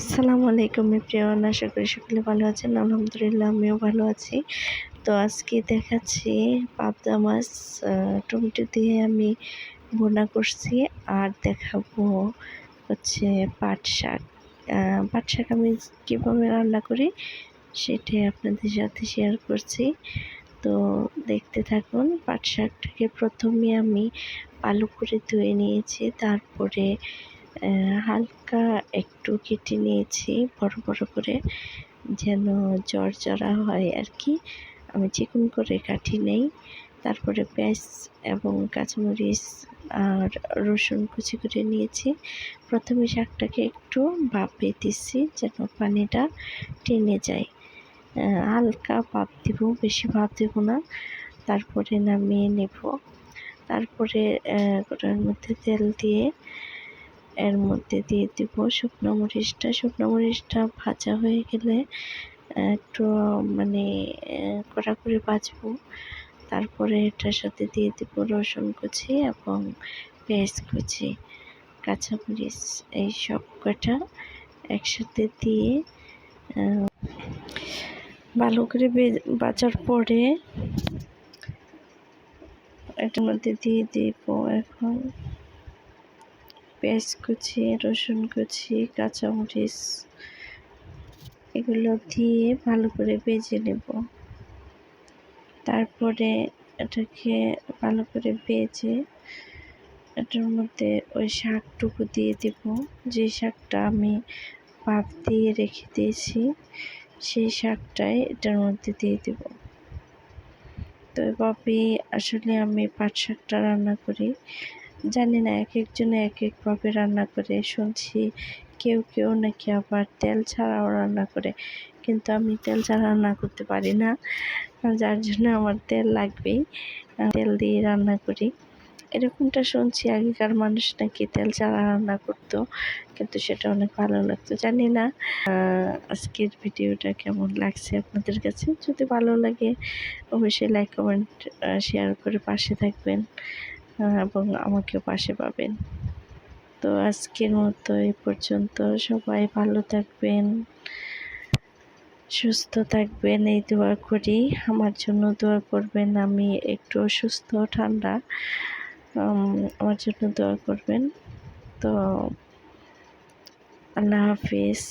আসসালামু আলাইকুম প্রিয়ন আশা করি সকলে ভালো আছেন। আলহামদুলিল্লাহ, আমিও ভালো আছি। তো আজকে দেখাচ্ছি পাবদা মাছ টমেটো দিয়ে আমি বোনা করছি আর দেখাবো হচ্ছে পাট শাক। পাট শাক আমি কীভাবে রান্না করি সেটাই আপনাদের সাথে শেয়ার করছি। তো দেখতে থাকুন, পাট শাকটাকে প্রথমে আমি আলু করে ধুয়ে নিয়েছি, তারপরে হালকা একটু কেটে নিয়েছি বড় বড় করে যেন জড়জড়া হয় আর কি। আমি চিকন করে কাটি নেই। তারপরে পেঁয়াজ এবং কাঁচামরিচ আর রসুন কুচি করে নিয়েছি। প্রথমে শাকটাকে একটু ভাপে দিচ্ছি যেন পানিটা টেনে যায়। হালকা ভাপ দিব বেশি ভাপ দেব না। তারপরে নামিয়ে নেব। তারপরে আহ, মধ্যে তেল দিয়ে এর মধ্যে দিয়ে দিব শুকনো মরিচটা শুকনো মরিচটা ভাজা হয়ে গেলে, একটু মানে কড়া করে ভাজবো। তারপরে এটার সাথে দিয়ে দিব রসুন কুচি এবং পেঁয়াজ কুচি, কাঁচামরিচ, এই সব কটা একসাথে দিয়ে ভালো করে বে- ভাজার পরে এটার মধ্যে দিয়ে দিব এখন পেঁয়াজ কুচি, রসুন কুচি, কাঁচামরিচ এগুলো দিয়ে ভালো করে ভেজে নেব। তারপরে এটাকে ভালো করে ভেজে এটার মধ্যে ওই শাকটুকু দিয়ে দেব। যে শাকটা আমি ভাপ দিয়ে রেখে দিয়েছি, সেই শাকটাই এটার মধ্যে দিয়ে দেব। তো এভাবে আসলে আমি পাট শাকটা রান্না করি। জানি না এক একজনে এক একভাবে রান্না করে শুনছি। কেউ কেউ নাকি আবার তেল ছাড়াও রান্না করে, কিন্তু আমি তেল ছাড়া রান্না করতে পারি না। যার জন্য আমার তেল লাগবেই। তেল দিয়ে রান্না করি। এরকমটা শুনছি, আগেকার মানুষ নাকি তেল ছাড়া রান্না করতো, কিন্তু সেটা অনেক ভালো লাগতো। জানি না আজকের ভিডিওটা কেমন লাগছে আপনাদের কাছে? যদি ভালো লাগে, অবশ্যই লাইক কমেন্ট শেয়ার করে পাশে থাকবেন। এবং আমাকেও পাশে পাবেন। তো আজকের মতো এই পর্যন্ত। সবাই ভালো থাকবেন, সুস্থ থাকবেন, এই দোয়া করি। আমার জন্য দোয়া করবেন, আমি একটু অসুস্থ, ঠান্ডা। আমার জন্য দোয়া করবেন। তো আল্লাহ হাফিজ।